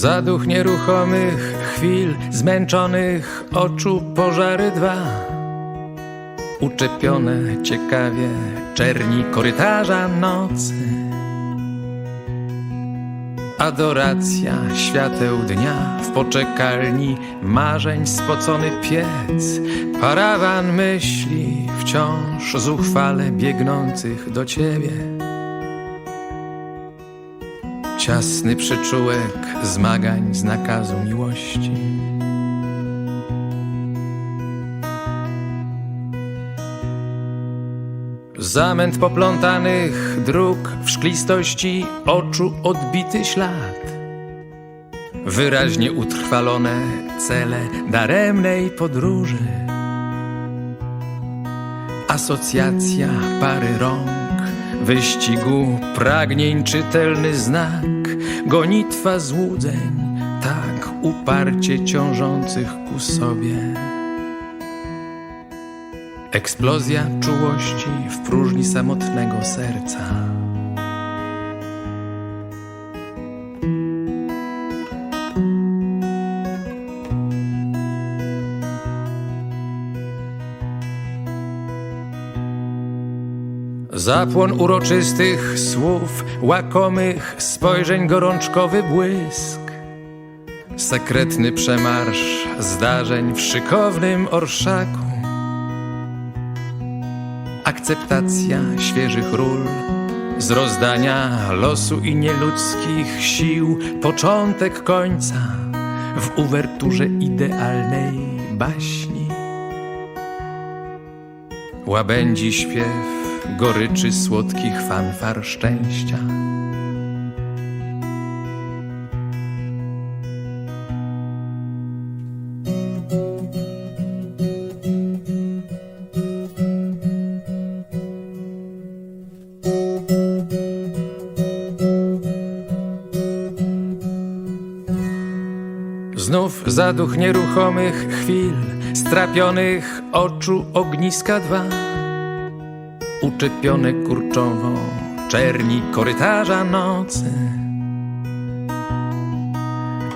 Zaduch nieruchomych chwil, zmęczonych oczu pożary dwa. Uczepione ciekawie czerni korytarza nocy. Adoracja świateł dnia w poczekalni marzeń spocony piec. Parawan myśli wciąż zuchwale biegnących do ciebie. Ciasny przyczółek zmagań z nakazu miłości. Zamęt poplątanych dróg w szklistości oczu odbity ślad. Wyraźnie utrwalone cele daremnej podróży. Asocjacja pary rąk, wyścigu pragnień czytelny znak, gonitwa złudzeń, tak uparcie ciążących ku sobie. Eksplozja czułości w próżni samotnego serca. Zapłon uroczystych słów, łakomych spojrzeń, gorączkowy błysk. Sekretny przemarsz zdarzeń w szykownym orszaku. Akceptacja świeżych ról, z rozdania losu i nieludzkich sił, początek końca w uwerturze idealnej baśni. Łabędzi śpiew, goryczy słodkich fanfar szczęścia. Znów zaduch nieruchomych chwil, strapionych oczu ogniska dwa. Uczepione kurczowo czerni korytarza nocy.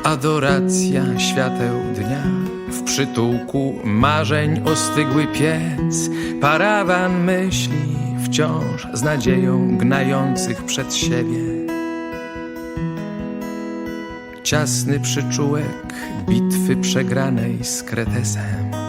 Adoracja świateł dnia w przytułku marzeń ostygły piec. Parawan myśli wciąż z nadzieją gnających przed siebie. Ciasny przyczółek bitwy przegranej z kretesem.